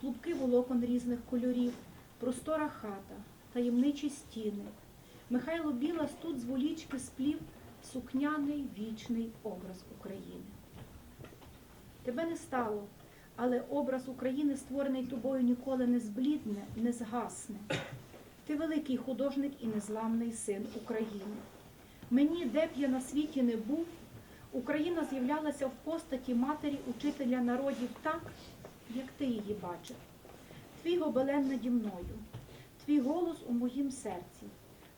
клубки волокон різних кольорів, простора хата, таємничі стіни. Михайло Білас тут з волічки сплів сукняний вічний образ України. Тебе не стало, але образ України, створений тобою, ніколи не зблідне, не згасне. Ти великий художник і незламний син України. Мені, де б я на світі не був, Україна з'являлася в постаті матері учителя народів так, як ти її бачив. Твій гобелен наді мною, твій голос у моїм серці.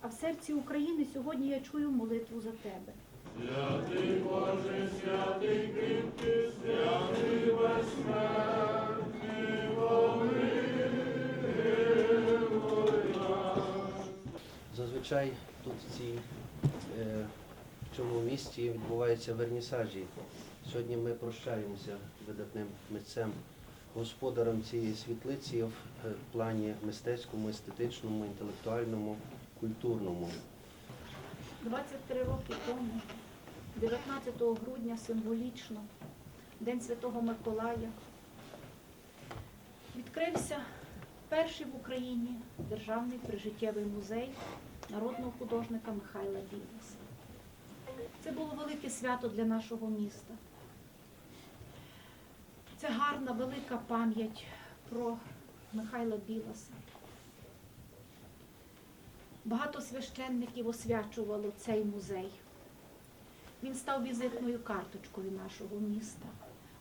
А в серці України сьогодні я чую молитву за тебе. Зазвичай тут в, цій, е, в цьому місті відбуваються вернісажі. Сьогодні ми прощаємося з видатним митцем, господарем цієї світлиці в е, плані мистецькому, естетичному, інтелектуальному, культурному. 23 роки тому, 19 грудня, символічно, День Святого Миколая, відкрився перший в Україні державний прижиттєвий музей народного художника Михайла Біласа. Це було велике свято для нашого міста. Це гарна, велика пам'ять про Михайла Біласа. Багато священників освячувало цей музей. Він став візитною карточкою нашого міста.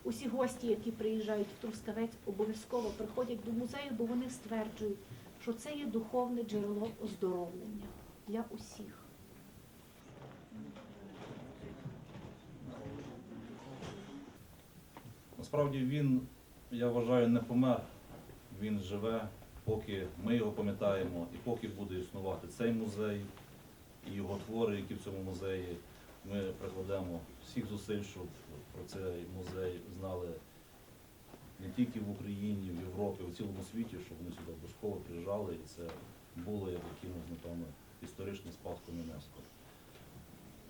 Усі гості, які приїжджають в Трускавець, обов'язково приходять до музею, бо вони стверджують, що це є духовне джерело оздоровлення для усіх. Насправді він, я вважаю, не помер. Він живе, поки ми його пам'ятаємо і поки буде існувати цей музей і його твори, які в цьому музеї. Ми прикладемо всіх зусиль, щоб про цей музей знали не тільки в Україні, в Європі, в цілому світі, щоб вони сюди обов'язково приїжджали і це було як якимось, напевно, історичним спадком ЮНЕСКО.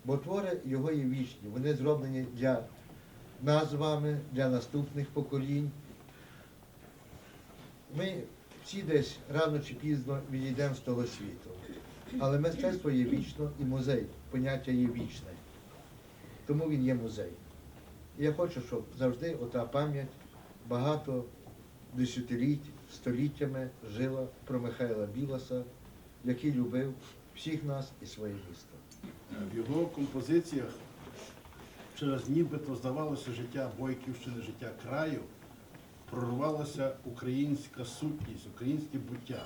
Бо твори його є вічні. Вони зроблені для нас з вами, для наступних поколінь. Ми всі десь рано чи пізно відійдемо з того світу. Але мистецтво є вічно і музей, поняття є вічне. Тому він є музей. І я хочу, щоб завжди ота пам'ять багато десятиліть, століттями жила про Михайла Біласа, який любив всіх нас і своє місто. В його композиціях через нібито здавалося життя Бойківщини, життя краю, прорвалася українська сутність, українське буття.